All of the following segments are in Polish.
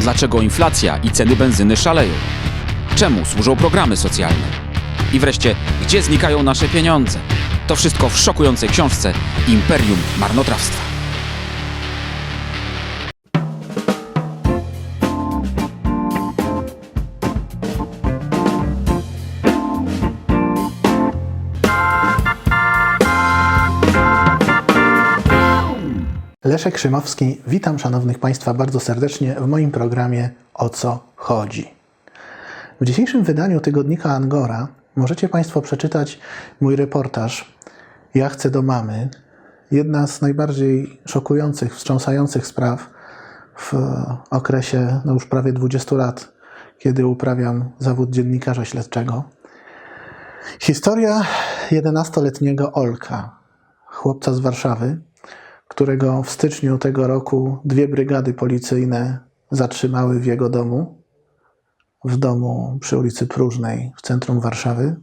Dlaczego inflacja i ceny benzyny szaleją? Czemu służą programy socjalne? I wreszcie, gdzie znikają nasze pieniądze? To wszystko w szokującej książce Imperium Marnotrawstwa. Leszek Szymowski, witam szanownych Państwa bardzo serdecznie w moim programie O co chodzi. W dzisiejszym wydaniu tygodnika Angora możecie Państwo przeczytać mój reportaż Ja chcę do mamy. Jedna z najbardziej szokujących, wstrząsających spraw w okresie no już prawie 20 lat, kiedy uprawiam zawód dziennikarza śledczego. Historia 11-letniego Olka, chłopca z Warszawy, którego w styczniu tego roku dwie brygady policyjne zatrzymały w jego domu, w domu przy ulicy Próżnej w centrum Warszawy,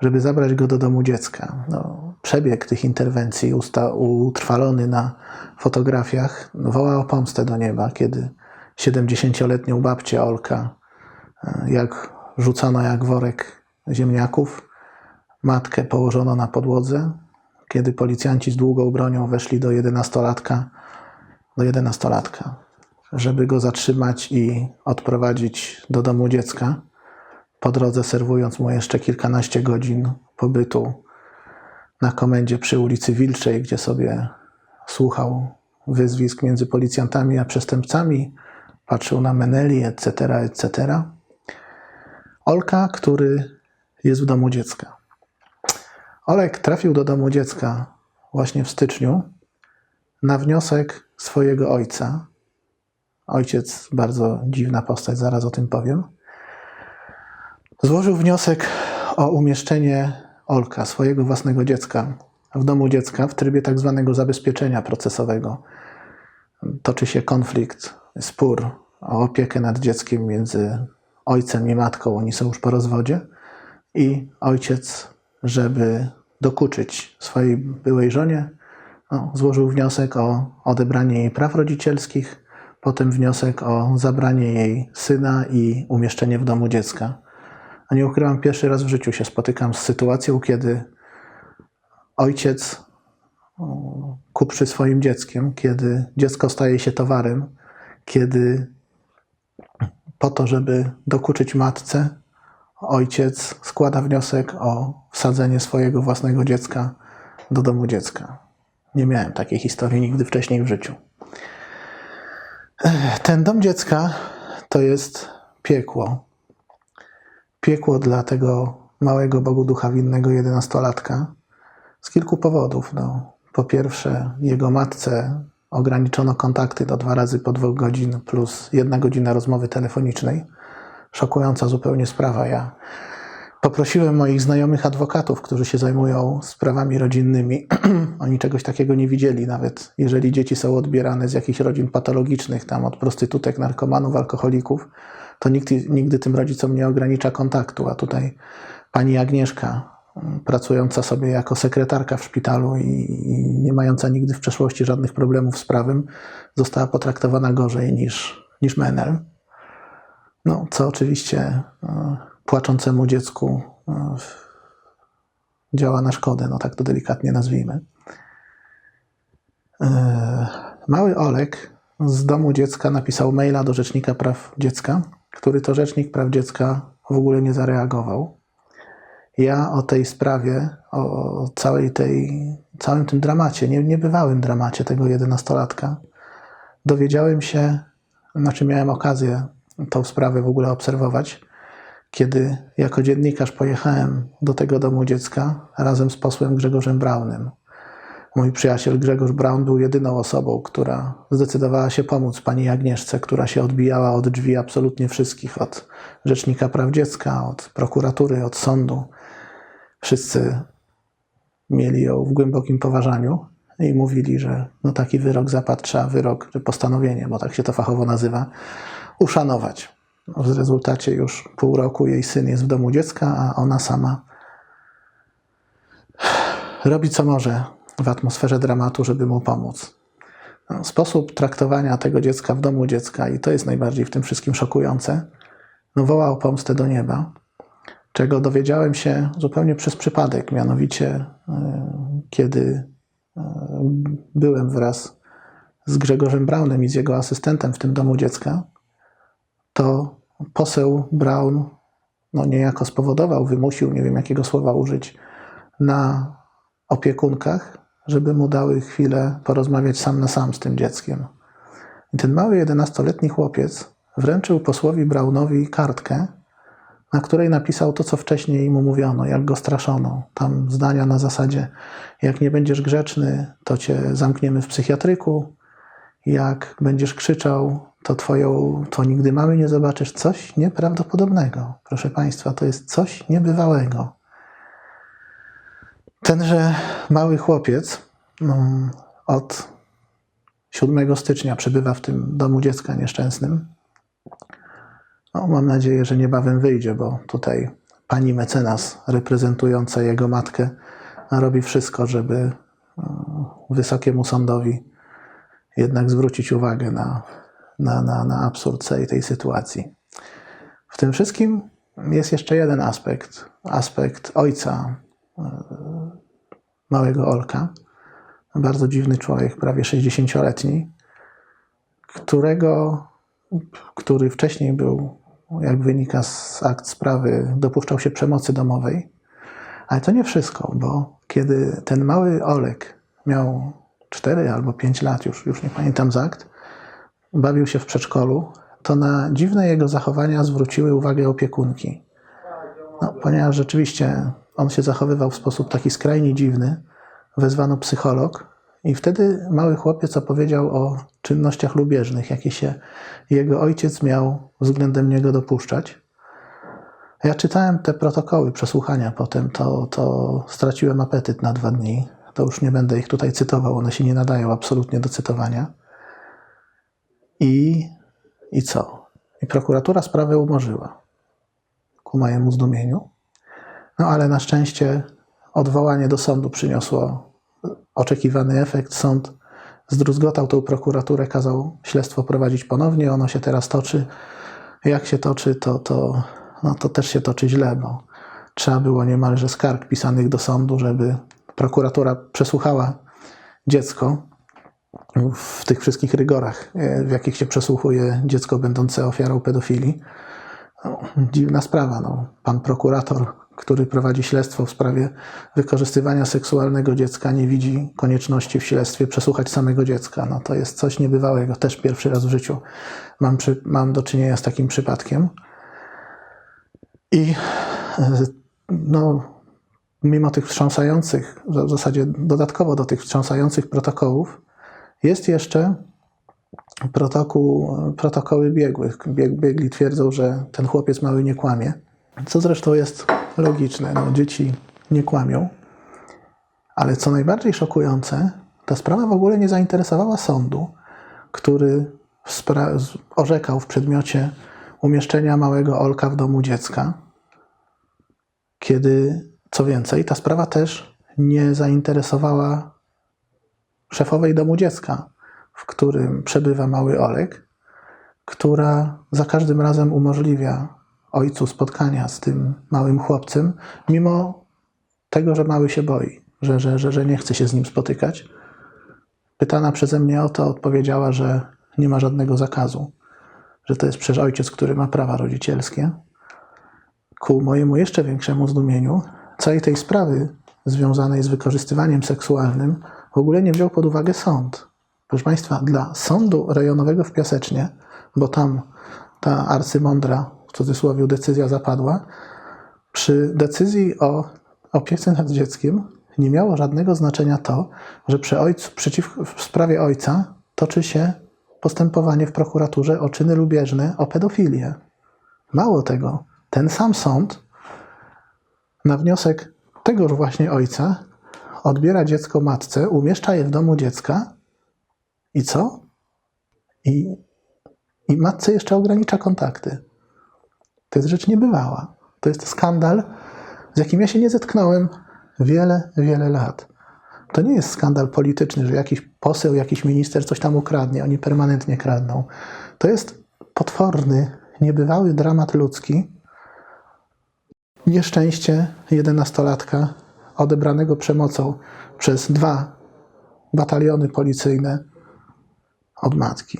żeby zabrać go do domu dziecka. No, przebieg tych interwencji usta- utrwalony na fotografiach woła o pomstę do nieba, kiedy 70-letnią babcię Olka, e, jak rzucono jak worek ziemniaków, matkę położono na podłodze, kiedy policjanci z długą bronią weszli do jedenastolatka, do jedenastolatka, żeby go zatrzymać i odprowadzić do domu dziecka, po drodze serwując mu jeszcze kilkanaście godzin pobytu na komendzie przy ulicy Wilczej, gdzie sobie słuchał wyzwisk między policjantami a przestępcami, patrzył na Meneli, etc., etc. Olka, który jest w domu dziecka. Olek trafił do domu dziecka właśnie w styczniu na wniosek swojego ojca. Ojciec, bardzo dziwna postać, zaraz o tym powiem. Złożył wniosek o umieszczenie Olka, swojego własnego dziecka, w domu dziecka w trybie tak zwanego zabezpieczenia procesowego. Toczy się konflikt, spór o opiekę nad dzieckiem między ojcem i matką. Oni są już po rozwodzie i ojciec żeby dokuczyć swojej byłej żonie, no, złożył wniosek o odebranie jej praw rodzicielskich, potem wniosek o zabranie jej syna i umieszczenie w domu dziecka. A nie ukrywam, pierwszy raz w życiu się spotykam z sytuacją, kiedy ojciec kuprzy swoim dzieckiem, kiedy dziecko staje się towarem, kiedy po to, żeby dokuczyć matce, ojciec składa wniosek o wsadzenie swojego własnego dziecka do domu dziecka. Nie miałem takiej historii nigdy wcześniej w życiu. Ten dom dziecka to jest piekło. Piekło dla tego małego Bogu ducha winnego jedenastolatka z kilku powodów. No, po pierwsze, jego matce ograniczono kontakty do dwa razy po dwóch godzin plus jedna godzina rozmowy telefonicznej szokująca zupełnie sprawa. Ja poprosiłem moich znajomych adwokatów, którzy się zajmują sprawami rodzinnymi. Oni czegoś takiego nie widzieli, nawet jeżeli dzieci są odbierane z jakichś rodzin patologicznych, tam od prostytutek, narkomanów, alkoholików, to nikt nigdy tym rodzicom nie ogranicza kontaktu. A tutaj pani Agnieszka, pracująca sobie jako sekretarka w szpitalu i, i nie mająca nigdy w przeszłości żadnych problemów z prawem, została potraktowana gorzej niż, niż Menel. No, co oczywiście e, płaczącemu dziecku e, działa na szkodę, no tak to delikatnie nazwijmy. E, Mały Olek z domu dziecka napisał maila do Rzecznika Praw Dziecka, który to Rzecznik Praw Dziecka w ogóle nie zareagował. Ja o tej sprawie, o całej tej, całym tym dramacie, nie, niebywałym dramacie tego jedenastolatka, dowiedziałem się, znaczy miałem okazję tą sprawę w ogóle obserwować, kiedy jako dziennikarz pojechałem do tego domu dziecka razem z posłem Grzegorzem Braunem. Mój przyjaciel Grzegorz Braun był jedyną osobą, która zdecydowała się pomóc pani Agnieszce, która się odbijała od drzwi absolutnie wszystkich, od Rzecznika Praw Dziecka, od prokuratury, od sądu. Wszyscy mieli ją w głębokim poważaniu i mówili, że no taki wyrok zapadł, trzeba wyrok, czy postanowienie, bo tak się to fachowo nazywa, uszanować. No, W rezultacie już pół roku jej syn jest w domu dziecka, a ona sama robi co może w atmosferze dramatu, żeby mu pomóc. sposób traktowania tego dziecka w domu dziecka, i to jest najbardziej w tym wszystkim szokujące, no woła o pomstę do nieba, czego dowiedziałem się zupełnie przez przypadek, mianowicie e, kiedy e, byłem wraz z Grzegorzem Braunem i z jego asystentem w tym domu dziecka, to poseł Braun no niejako spowodował, wymusił, nie wiem jakiego słowa użyć, na opiekunkach, żeby mu dały chwilę porozmawiać sam na sam z tym dzieckiem. I ten mały 11-letni chłopiec wręczył posłowi Braunowi kartkę, na której napisał to, co wcześniej mu mówiono, jak go straszono. Tam zdania na zasadzie: jak nie będziesz grzeczny, to cię zamkniemy w psychiatryku, jak będziesz krzyczał, to twoją, to nigdy mamy nie zobaczysz. Coś nieprawdopodobnego. Proszę Państwa, to jest coś niebywałego. Tenże mały chłopiec mm, od 7 stycznia przebywa w tym domu dziecka nieszczęsnym. No, mam nadzieję, że niebawem wyjdzie, bo tutaj pani mecenas reprezentująca jego matkę robi wszystko, żeby mm, wysokiemu sądowi jednak zwrócić uwagę na, na, na, na absurd całej tej sytuacji. W tym wszystkim jest jeszcze jeden aspekt. Aspekt ojca e, małego Olka. Bardzo dziwny człowiek, prawie 60-letni, którego, który wcześniej był, jak wynika z akt sprawy, dopuszczał się przemocy domowej. Ale to nie wszystko, bo kiedy ten mały Olek miał 4 albo 5 lat, już, już nie pamiętam z akt, bawił się w przedszkolu, to na dziwne jego zachowania zwróciły uwagę opiekunki. No, ponieważ rzeczywiście on się zachowywał w sposób taki skrajnie dziwny, wezwano psycholog i wtedy mały chłopiec opowiedział o czynnościach lubieżnych, jakie się jego ojciec miał względem niego dopuszczać. Ja czytałem te protokoły przesłuchania potem, to, to straciłem apetyt na dwa dni. To już nie będę ich tutaj cytował, one się nie nadają absolutnie do cytowania. I, i co? I prokuratura sprawę umorzyła ku mojemu zdumieniu. No ale na szczęście odwołanie do sądu przyniosło oczekiwany efekt. Sąd zdruzgotał tą prokuraturę, kazał śledztwo prowadzić ponownie. Ono się teraz toczy. Jak się toczy, to, to, no to też się toczy źle, bo trzeba było niemalże skarg pisanych do sądu, żeby prokuratura przesłuchała dziecko w tych wszystkich rygorach, e, w jakich się przesłuchuje dziecko będące ofiarą pedofilii. No, dziwna sprawa. No. Pan prokurator, który prowadzi śledztwo w sprawie wykorzystywania seksualnego dziecka, nie widzi konieczności w śledztwie przesłuchać samego dziecka. No, to jest coś niebywałego. Też pierwszy raz w życiu mam, przy, mam do czynienia z takim przypadkiem. I e, no, mimo tych wstrząsających, w zasadzie dodatkowo do tych wstrząsających protokołów, jest jeszcze protokół, protokoły biegłych. Bieg, biegli twierdzą, że ten chłopiec mały nie kłamie, co zresztą jest logiczne. No, dzieci nie kłamią. Ale co najbardziej szokujące, ta sprawa w ogóle nie zainteresowała sądu, który spra- orzekał w przedmiocie umieszczenia małego Olka w domu dziecka, kiedy, co więcej, ta sprawa też nie zainteresowała szefowej domu dziecka, w którym przebywa mały Olek, która za każdym razem umożliwia ojcu spotkania z tym małym chłopcem, mimo tego, że mały się boi, że, że, że, że nie chce się z nim spotykać. Pytana przeze mnie o to, odpowiedziała, że nie ma żadnego zakazu, że to jest przecież ojciec, który ma prawa rodzicielskie. Ku mojemu jeszcze większemu zdumieniu, całej tej sprawy związanej z wykorzystywaniem seksualnym w ogóle nie wziął pod uwagę sąd. Proszę Państwa, dla sądu rejonowego w Piasecznie, bo tam ta arcymądra, w cudzysłowie, decyzja zapadła, przy decyzji o opiece nad dzieckiem nie miało żadnego znaczenia to, że przy ojcu, przeciw, w sprawie ojca toczy się postępowanie w prokuraturze o czyny lubieżne, o pedofilię. Mało tego, ten sam sąd na wniosek tegoż właśnie ojca odbiera dziecko matce, umieszcza je w domu dziecka i co? I, i matce jeszcze ogranicza kontakty. To jest rzecz niebywała. To jest skandal, z jakim ja się nie zetknąłem wiele, wiele lat. To nie jest skandal polityczny, że jakiś poseł, jakiś minister coś tam ukradnie. Oni permanentnie kradną. To jest potworny, niebywały dramat ludzki. Nieszczęście jedenastolatka odebranego przemocą przez dwa bataliony policyjne od matki.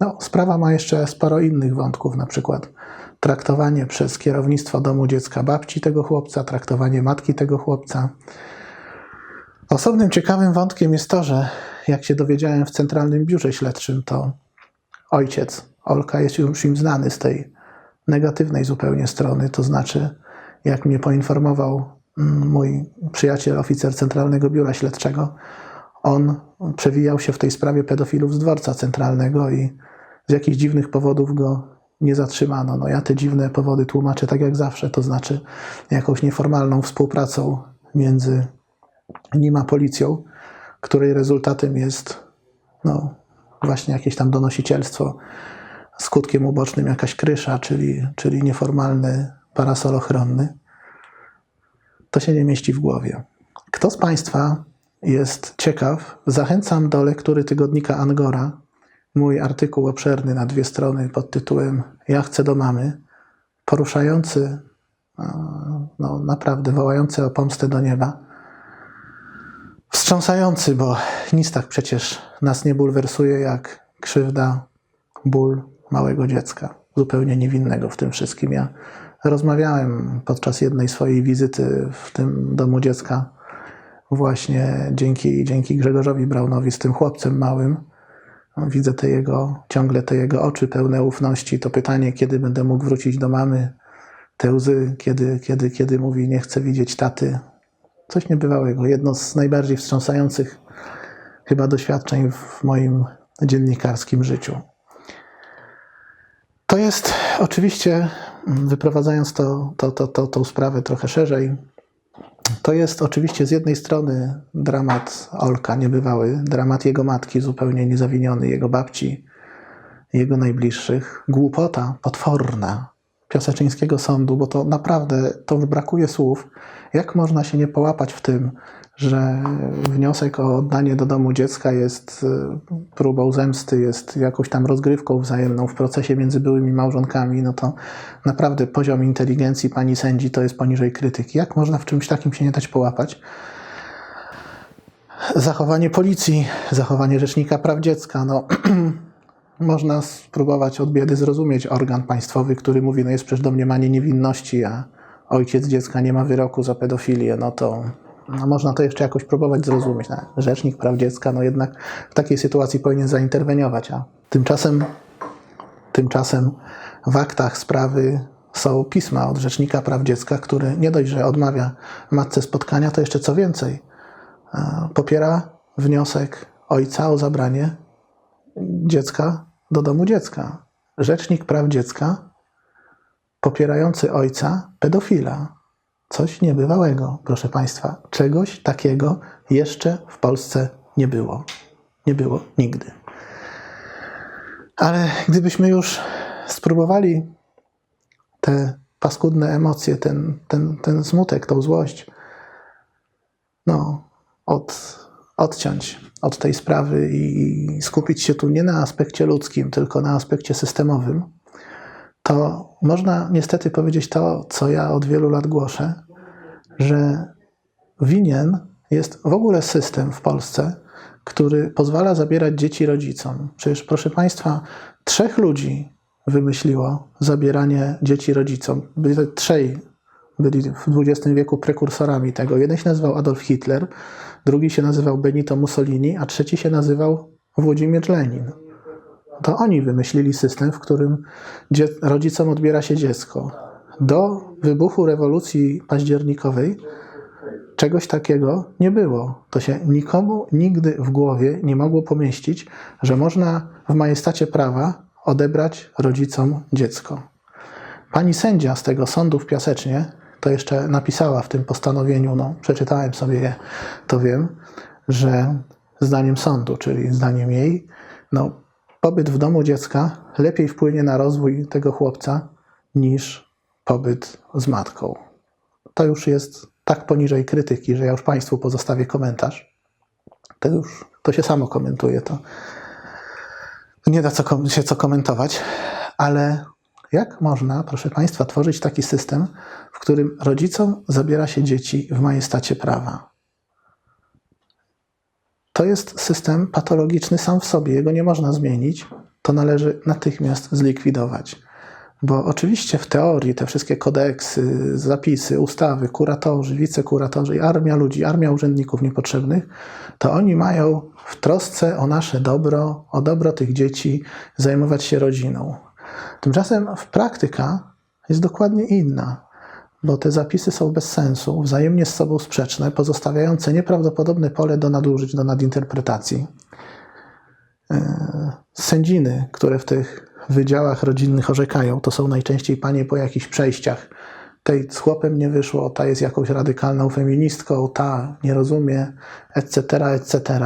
No, sprawa ma jeszcze sporo innych wątków, na przykład traktowanie przez kierownictwo domu dziecka babci tego chłopca, traktowanie matki tego chłopca. Osobnym ciekawym wątkiem jest to, że jak się dowiedziałem w Centralnym Biurze Śledczym, to ojciec Olka jest już im znany z tej negatywnej zupełnie strony, to znaczy, jak mnie poinformował mój przyjaciel, oficer Centralnego Biura Śledczego, on przewijał się w tej sprawie pedofilów z dworca centralnego i z jakichś dziwnych powodów go nie zatrzymano. No ja te dziwne powody tłumaczę tak jak zawsze, to znaczy jakąś nieformalną współpracą między nim a policją, której rezultatem jest no, właśnie jakieś tam donosicielstwo, skutkiem ubocznym jakaś krysza, czyli, czyli nieformalny parasol ochronny. To się nie mieści w głowie. Kto z Państwa jest ciekaw, zachęcam do lektury tygodnika Angora. Mój artykuł obszerny na dwie strony pod tytułem Ja chcę do mamy, poruszający, no naprawdę wołający o pomstę do nieba. Wstrząsający, bo nic tak przecież nas nie bulwersuje jak krzywda, ból małego dziecka, zupełnie niewinnego w tym wszystkim. Ja rozmawiałem podczas jednej swojej wizyty w tym domu dziecka właśnie dzięki, dzięki Grzegorzowi Braunowi z tym chłopcem małym. Widzę te jego, ciągle te jego oczy pełne ufności. To pytanie, kiedy będę mógł wrócić do mamy, te łzy, kiedy, kiedy, kiedy mówi, nie chcę widzieć taty. Coś niebywałego. Jedno z najbardziej wstrząsających chyba doświadczeń w moim dziennikarskim życiu. To jest oczywiście, wyprowadzając to, to, to, to, tą sprawę trochę szerzej, to jest oczywiście z jednej strony dramat Olka niebywały, dramat jego matki zupełnie niezawiniony, jego babci, jego najbliższych, głupota potworna Piaseczyńskiego Sądu, bo to naprawdę, to brakuje słów, jak można się nie połapać w tym, że wniosek o oddanie do domu dziecka jest y, próbą zemsty, jest jakąś tam rozgrywką wzajemną w procesie między byłymi małżonkami, no to naprawdę poziom inteligencji pani sędzi to jest poniżej krytyki. Jak można w czymś takim się nie dać połapać? Zachowanie policji, zachowanie Rzecznika Praw Dziecka, no można spróbować od biedy zrozumieć organ państwowy, który mówi, no jest przecież domniemanie niewinności, a ojciec dziecka nie ma wyroku za pedofilię, no to no można to jeszcze jakoś próbować zrozumieć. No, Rzecznik Praw Dziecka, no jednak w takiej sytuacji powinien zainterweniować, a tymczasem, tymczasem w aktach sprawy są pisma od Rzecznika Praw Dziecka, który nie dość, że odmawia matce spotkania, to jeszcze co więcej, e, popiera wniosek ojca o zabranie dziecka do domu dziecka. Rzecznik Praw Dziecka popierający ojca pedofila. Coś niebywałego, proszę Państwa. Czegoś takiego jeszcze w Polsce nie było. Nie było nigdy. Ale gdybyśmy już spróbowali te paskudne emocje, ten, ten, ten smutek, tą złość, no, od, odciąć od tej sprawy i skupić się tu nie na aspekcie ludzkim, tylko na aspekcie systemowym, to można niestety powiedzieć to, co ja od wielu lat głoszę, że winien jest w ogóle system w Polsce, który pozwala zabierać dzieci rodzicom. Przecież, proszę Państwa, trzech ludzi wymyśliło zabieranie dzieci rodzicom. Byli to trzej byli w XX wieku prekursorami tego. Jeden się nazywał Adolf Hitler, drugi się nazywał Benito Mussolini, a trzeci się nazywał Włodzimierz Lenin. To oni wymyślili system, w którym rodzicom odbiera się dziecko. Do wybuchu rewolucji październikowej czegoś takiego nie było. To się nikomu nigdy w głowie nie mogło pomieścić, że można w majestacie prawa odebrać rodzicom dziecko. Pani sędzia z tego sądu w Piasecznie to jeszcze napisała w tym postanowieniu, no przeczytałem sobie je, to wiem, że zdaniem sądu, czyli zdaniem jej, no pobyt w domu dziecka lepiej wpłynie na rozwój tego chłopca niż pobyt z matką. To już jest tak poniżej krytyki, że ja już Państwu pozostawię komentarz. To już to się samo komentuje. To nie da co, się co komentować, ale jak można, proszę Państwa, tworzyć taki system, w którym rodzicom zabiera się dzieci w majestacie prawa? To jest system patologiczny sam w sobie, jego nie można zmienić, to należy natychmiast zlikwidować. Bo oczywiście w teorii te wszystkie kodeksy, zapisy, ustawy, kuratorzy, wicekuratorzy i armia ludzi, armia urzędników niepotrzebnych, to oni mają w trosce o nasze dobro, o dobro tych dzieci zajmować się rodziną. Tymczasem w praktyka jest dokładnie inna, bo te zapisy są bez sensu, wzajemnie z sobą sprzeczne, pozostawiające nieprawdopodobne pole do nadużyć, do nadinterpretacji. E, Sędziny, które w tych wydziałach rodzinnych orzekają, to są najczęściej panie po jakichś przejściach. Tej z chłopem nie wyszło, ta jest jakąś radykalną feministką, ta nie rozumie, etc., etc.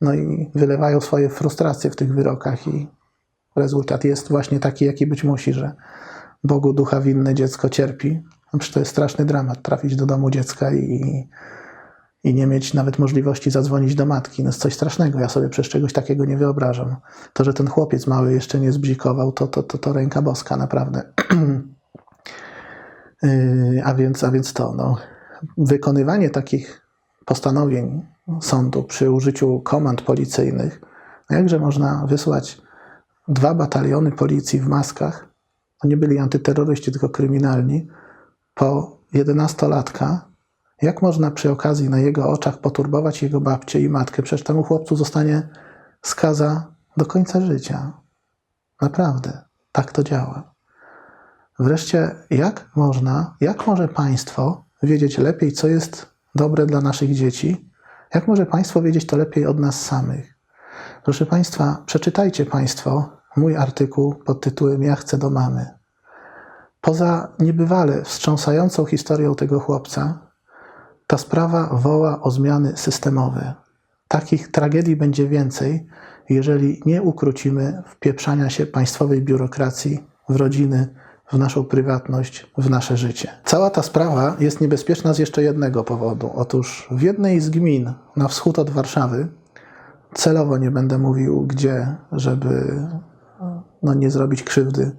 No i wylewają swoje frustracje w tych wyrokach i rezultat jest właśnie taki, jaki być musi, że Bogu ducha winne dziecko cierpi. No przecież to jest straszny dramat, trafić do domu dziecka i, i nie mieć nawet możliwości zadzwonić do matki. No jest coś strasznego, ja sobie przecież czegoś takiego nie wyobrażam. To, że ten chłopiec mały jeszcze nie zbzikował, to, to, to, to ręka boska, naprawdę. Yy, a, więc, a więc to, no, wykonywanie takich postanowień sądu przy użyciu komand policyjnych, no jakże można wysłać dwa bataliony policji w maskach, to nie byli antyterroryści, tylko kryminalni, po 11-latka, jak można przy okazji na jego oczach poturbować jego babcię i matkę? Przecież temu chłopcu zostanie skaza do końca życia. Naprawdę, tak to działa. Wreszcie, jak można, jak może państwo wiedzieć lepiej, co jest dobre dla naszych dzieci? Jak może państwo wiedzieć to lepiej od nas samych? Proszę państwa, przeczytajcie państwo mój artykuł pod tytułem Ja chcę do mamy. Poza niebywale wstrząsającą historią tego chłopca, ta sprawa woła o zmiany systemowe. Takich tragedii będzie więcej, jeżeli nie ukrócimy wpieprzania się państwowej biurokracji w rodziny, w naszą prywatność, w nasze życie. Cała ta sprawa jest niebezpieczna z jeszcze jednego powodu. Otóż w jednej z gmin na wschód od Warszawy, celowo nie będę mówił gdzie, żeby no, nie zrobić krzywdy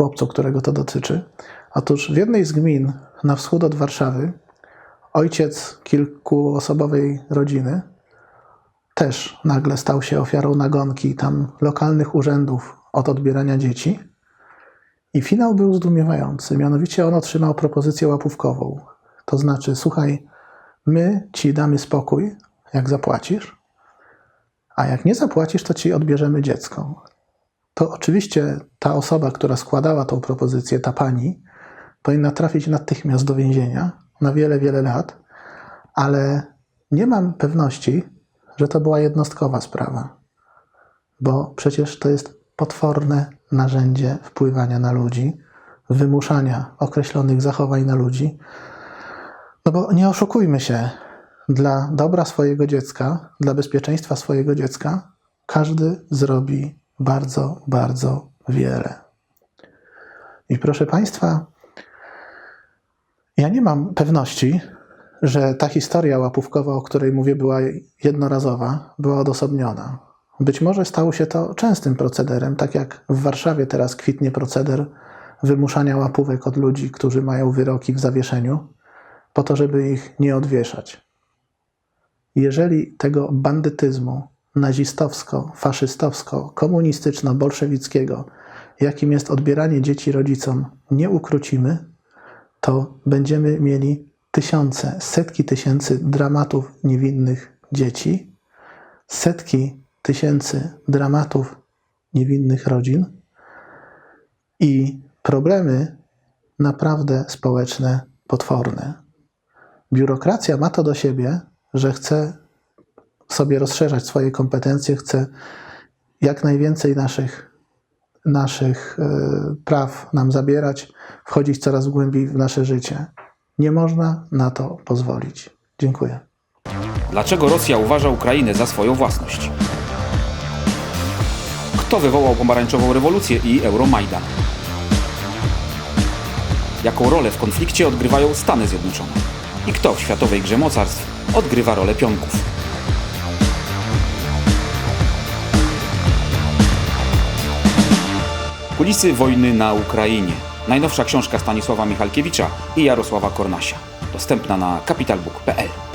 chłopcu, którego to dotyczy. Otóż w jednej z gmin na wschód od Warszawy ojciec kilkuosobowej rodziny też nagle stał się ofiarą nagonki tam lokalnych urzędów od odbierania dzieci. I finał był zdumiewający. Mianowicie on otrzymał propozycję łapówkową. To znaczy, słuchaj, my ci damy spokój, jak zapłacisz, a jak nie zapłacisz, to ci odbierzemy dziecko. To oczywiście ta osoba, która składała tą propozycję, ta pani, powinna trafić natychmiast do więzienia na wiele, wiele lat, ale nie mam pewności, że to była jednostkowa sprawa, bo przecież to jest potworne narzędzie wpływania na ludzi, wymuszania określonych zachowań na ludzi. No bo nie oszukujmy się, dla dobra swojego dziecka, dla bezpieczeństwa swojego dziecka, każdy zrobi bardzo, bardzo wiele. I proszę Państwa, ja nie mam pewności, że ta historia łapówkowa, o której mówię, była jednorazowa, była odosobniona. Być może stało się to częstym procederem, tak jak w Warszawie teraz kwitnie proceder wymuszania łapówek od ludzi, którzy mają wyroki w zawieszeniu, po to, żeby ich nie odwieszać. Jeżeli tego bandytyzmu nazistowsko-faszystowsko-komunistyczno-bolszewickiego, jakim jest odbieranie dzieci rodzicom, nie ukrócimy, to będziemy mieli tysiące, setki tysięcy dramatów niewinnych dzieci, setki tysięcy dramatów niewinnych rodzin i problemy naprawdę społeczne potworne. Biurokracja ma to do siebie, że chce sobie rozszerzać swoje kompetencje, chce jak najwięcej naszych, naszych e, praw nam zabierać, wchodzić coraz głębiej w nasze życie. Nie można na to pozwolić. Dziękuję. Dlaczego Rosja uważa Ukrainę za swoją własność? Kto wywołał pomarańczową rewolucję i Euromajdan? Jaką rolę w konflikcie odgrywają Stany Zjednoczone? I kto w światowej grze mocarstw odgrywa rolę pionków? Kulisy wojny na Ukrainie. Najnowsza książka Stanisława Michalkiewicza i Jarosława Kornasia. Dostępna na kapitalbook.pl.